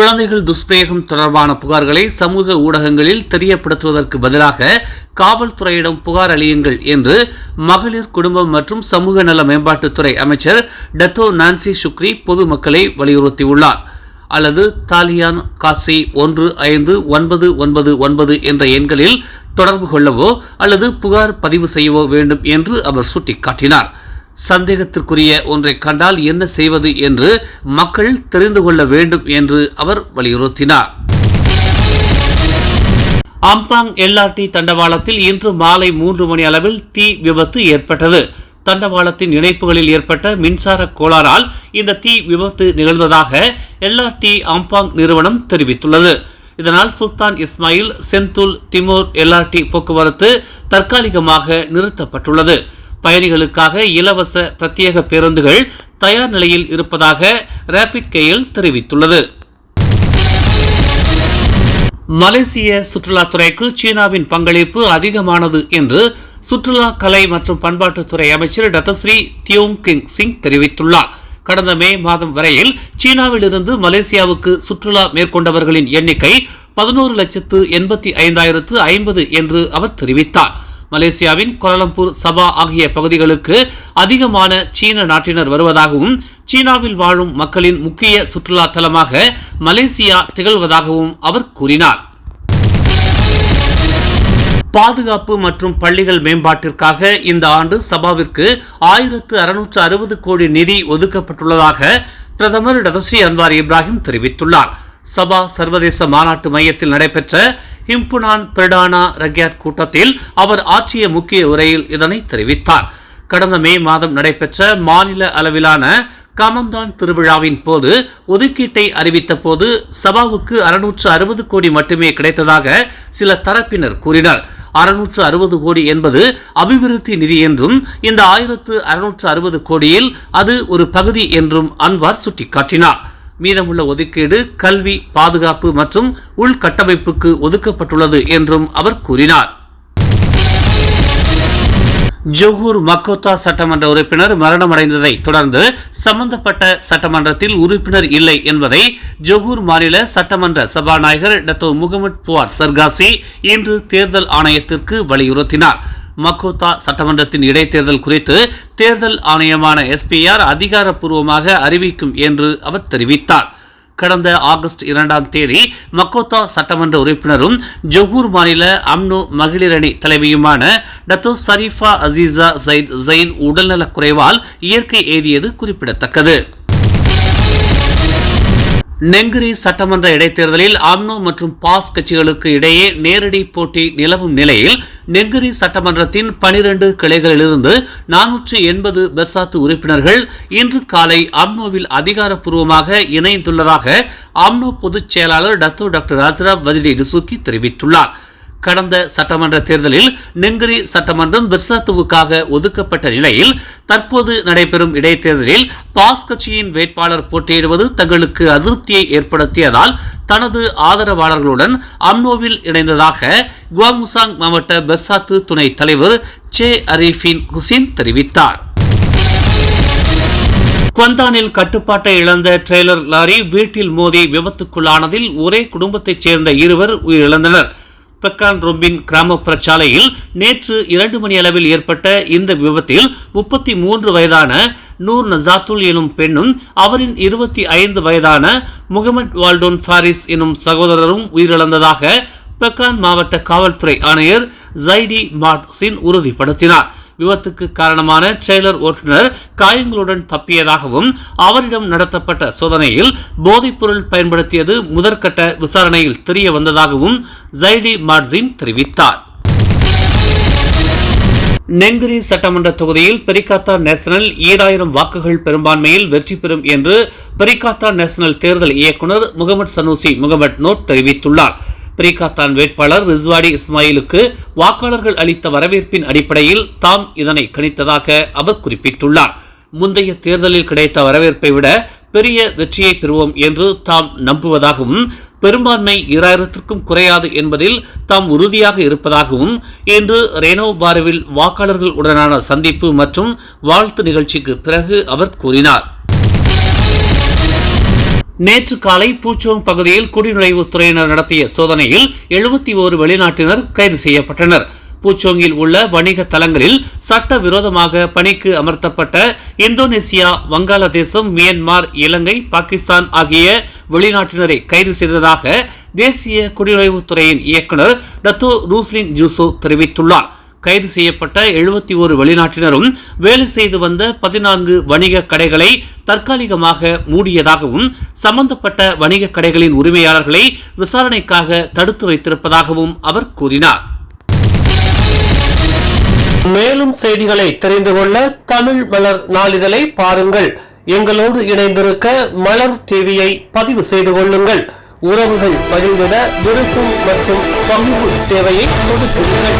குழந்தைகள் துஷ்பிரயோகம் தொடர்பான புகார்களை சமூக ஊடகங்களில் தெரியப்படுத்துவதற்கு பதிலாக காவல்துறையிடம் புகார் அளியுங்கள் என்று மகளிர் குடும்பம் மற்றும் சமூக நல மேம்பாட்டுத்துறை அமைச்சர் டத்தோ நான்சி சுக்ரி பொதுமக்களை வலியுறுத்தியுள்ளார். அல்லது தாலியான் காசி ஒன்று ஐந்து ஒன்பது ஒன்பது ஒன்பது என்ற எண்களில் தொடர்பு கொள்ளவோ அல்லது புகார் பதிவு செய்யவோ வேண்டும் என்று அவர் சுட்டிக்காட்டினார். சந்தேகத்திற்குரிய ஒன்றை கண்டால் என்ன செய்வது என்று மக்கள் தெரிந்து கொள்ள வேண்டும் என்று அவர் வலியுறுத்தினார். அம்பாங் எல்ஆர்டி தண்டவாளத்தில் இன்று மாலை மூன்று மணி அளவில் தீ விபத்து ஏற்பட்டது. தண்டவாளத்தின் இணைப்புகளில் ஏற்பட்ட மின்சார கோளாறால் இந்த தீ விபத்து நிகழ்ந்ததாக எல்ஆர்டி அம்பாங் நிறுவனம் தெரிவித்துள்ளது. இதனால் Sultan Ismail Sentul Timur LRT போக்குவரத்து தற்காலிகமாக நிறுத்தப்பட்டுள்ளது. பயணிகளுக்காக இலவச பிரத்யேக பேருந்துகள் தயார் நிலையில் இருப்பதாக ரேபிட் கேயில் தெரிவித்துள்ளது. மலேசிய சுற்றுலாத்துறைக்கு சீனாவின் பங்களிப்பு அதிகமானது என்று சுற்றுலா கலை மற்றும் பண்பாட்டுத்துறை அமைச்சர் டத்தஸ்ரீ தியோங் கிங் சிங் தெரிவித்துள்ளார். கடந்த மே மாதம் வரையில் சீனாவிலிருந்து மலேசியாவுக்கு சுற்றுலா மேற்கொண்டவர்களின் எண்ணிக்கை பதினோரு லட்சத்து எண்பத்தி ஐந்தாயிரத்து ஐம்பது என்று அவர் தெரிவித்தார். மலேசியாவின் கோலாலம்பூர் சபா ஆகிய பகுதிகளுக்கு அதிகமான சீன நாட்டினர் வருவதாகவும் சீனாவில் வாழும் மக்களின் முக்கிய சுற்றுலா தலமாக மலேசியா திகழ்வதாகவும் அவர் கூறினார். பாதுகாப்பு மற்றும் பள்ளிகள் மேம்பாட்டிற்காக இந்த ஆண்டு சபாவிற்கு ஆயிரத்து அறுநூற்று அறுபது கோடி நிதி ஒதுக்கப்பட்டுள்ளதாக பிரதமர் டதஸ்ரீ அன்வார் இப்ராஹிம் தெரிவித்துள்ளார். சபா சர்வதேச மாநாட்டு மையத்தில் நடைபெற்ற ஹிம்புனான் பிரடானா ரக்யாத் கூட்டத்தில் அவர் ஆற்றிய முக்கிய உரையில் இதனை தெரிவித்தார். கடந்த மே மாதம் நடைபெற்ற மாநில அளவிலான கமந்தான் திருவிழாவின் போது ஒதுக்கீட்டை அறிவித்த போது சபாவுக்கு அறுநூற்று அறுபது கோடி மட்டுமே கிடைத்ததாக சில தரப்பினர் கூறினர். அறுநூற்று அறுபது கோடி என்பது அபிவிருத்தி நிதி என்றும் இந்த ஆயிரத்து அறுநூற்று அறுபது கோடியில் அது ஒரு பகுதி என்றும் அன்வார் சுட்டிக்காட்டினார். மீதமுள்ள ஒதுக்கீடு கல்வி பாதுகாப்பு மற்றும் உள்கட்டமைப்புக்கு ஒதுக்கப்பட்டுள்ளது என்றும் அவர் கூறினார். ஜொகூர் மக்கோத்தா சட்டமன்ற உறுப்பினர் மரணமடைந்ததை தொடர்ந்து சம்பந்தப்பட்ட சட்டமன்றத்தில் உறுப்பினர் இல்லை என்பதை ஜொகூர் மாநில சட்டமன்ற சபாநாயகர் டத்தோ முகமது புவார் சர்காசி இன்று தேர்தல் ஆணையத்திற்கு வலியுறுத்தினார். மக்கோத்தா சட்டமன்றத்தின் இடைத்தேர்தல் குறித்து தேர்தல் ஆணையமான எஸ்பிஆர் அதிகாரப்பூர்வமாக அறிவிக்கும் என்று அவர் தெரிவித்தார். கடந்த ஆகஸ்ட் இரண்டாம் தேதி மக்கோத்தா சட்டமன்ற உறுப்பினரும் ஜொஹூர் மாநில அம்னோ மகளிரணி தலைவியுமான Dato Sharifah Azizah Syed Zain உடல்நலக் குறைவால் இயற்கை எய்தியது குறிப்பிடத்தக்கது. நெங்கிரி சட்டமன்ற இடைத்தேர்தலில் அம்னோ மற்றும் பாஸ் கட்சிகளுக்கு இடையே நேரடி போட்டி நிலவும் நிலையில் நெங்கிரி சட்டமன்றத்தின் பனிரெண்டு கிளைகளிலிருந்து நானூற்று எண்பது பெர்சாத்து உறுப்பினர்கள் இன்று காலை அம்னோவில் அதிகாரப்பூர்வமாக இணைந்துள்ளதாக அம்னோ பொதுச் செயலாளர் டத்தோ டாக்டர் அஸ்ராப் வதிடி டுசுக்கி தெரிவித்துள்ளார். கடந்த சட்டமன்ற தேர்தலில் நெங்கிரி சட்டமன்றம் பிர்சாத்துவுக்காக ஒதுக்கப்பட்ட நிலையில் தற்போது நடைபெறும் இடைத்தேர்தலில் பாஸ் கட்சியின் வேட்பாளர் போட்டியிடுவது தங்களுக்கு அதிருப்தியை ஏற்படுத்தியதால் தனது ஆதரவாளர்களுடன் அம்னோவில் இணைந்ததாக குவாமுசாங் மாவட்ட பெர்சாத்து துணைத் தலைவர் சே அரீஃபின் ஹுசேன் தெரிவித்தார். குவந்தானில் கட்டுப்பாட்டை இழந்த ட்ரெய்லர் லாரி வீட்டில் மோதி விபத்துக்குள்ளானதில் ஒரே குடும்பத்தைச் சேர்ந்த இருவர் உயிரிழந்தனர். பெக்கான் ரொம்பின் கிராமப்புற சாலையில் நேற்று இரண்டு மணி அளவில் ஏற்பட்ட இந்த விபத்தில் முப்பத்தி மூன்று வயதான நூர் நசாத்துல் எனும் பெண்ணும் அவரின் இருபத்தி ஐந்து வயதான முகமது வால்டோன் ஃபாரிஸ் எனும் சகோதரரும் உயிரிழந்ததாக பெக்கான் மாவட்ட காவல்துறை ஆணையர் ஜைடி மாட்சின் உறுதிப்படுத்தினார். விபத்துக்கு காரணமான ட்ரெய்லர் ஓட்டுநர் காயங்களுடன் தப்பியதாகவும் அவரிடம் நடத்தப்பட்ட சோதனையில் போதைப்பொருள் பயன்படுத்தியது முதற்கட்ட விசாரணையில் தெரிய வந்ததாகவும் ஜைடி மாட்சின் தெரிவித்தார். நெங்கிரி சட்டமன்ற தொகுதியில் பெரிகாத்தா நேஷனல் ஈராயிரம் வாக்குகள் பெரும்பான்மையில் வெற்றி பெறும் என்று பெரிகாத்தா நேஷனல் தேர்தல் இயக்குனர் முகமது சனூசி முகமது நோட் தெரிவித்துள்ளார். பிரிகாத்தான் வேட்பாளர் ரிஸ்வாடி இஸ்மாயிலுக்கு வாக்காளர்கள் அளித்த வரவேற்பின் அடிப்படையில் தாம் இதனை கணித்ததாக அவர் குறிப்பிட்டுள்ளார். முந்தைய தேர்தலில் கிடைத்த வரவேற்பை விட பெரிய வெற்றியை பெறுவோம் என்று தாம் நம்புவதாகவும் பெரும்பான்மை இராயிரத்திற்கும் குறையாது என்பதில் தாம் உறுதியாக இருப்பதாகவும் இன்று ரேனோ பாருவில் வாக்காளர்கள் உடனான சந்திப்பு மற்றும் வாழ்த்து நிகழ்ச்சிக்கு பிறகு அவர் கூறினார். நேற்று காலை பூச்சோங் பகுதியில் குடிநுழைவுத்துறையினர் நடத்திய சோதனையில் எழுபத்தி ஓரு வெளிநாட்டினர் கைது செய்யப்பட்டனர். பூச்சோங்கில் உள்ள வணிக தலங்களில் சட்டவிரோதமாக பணிக்கு அமர்த்தப்பட்ட இந்தோனேசியா வங்காளதேசம் மியான்மர் இலங்கை பாகிஸ்தான் ஆகிய வெளிநாட்டினரை கைது செய்ததாக தேசிய குடிநுழைவுத்துறையின் இயக்குனர் டத்தோ ரூஸ்லின் ஜூசோ தெரிவித்துள்ளார். கைது செய்யப்பட்ட எழுபத்தி ஒரு வெளிநாட்டினரும் வேலை செய்து வந்த பதினான்கு வணிக கடைகளை தற்காலிகமாக மூடியதாகவும் சம்பந்தப்பட்ட வணிக கடைகளின் உரிமையாளர்களை விசாரணைக்காக தடுத்து வைத்திருப்பதாகவும் அவர் கூறினார். மேலும் செய்திகளை தெரிந்து கொள்ள தமிழ் மலர் நாளிதழை பாருங்கள். எங்களோடு இணைந்திருக்க மலர் டிவியை பதிவு செய்து கொள்ளுங்கள். உறவுகள் மகிழ்ந்திட விருப்பம் மற்றும் பகிர்வு சேவையை கொடுக்கிறீர்கள்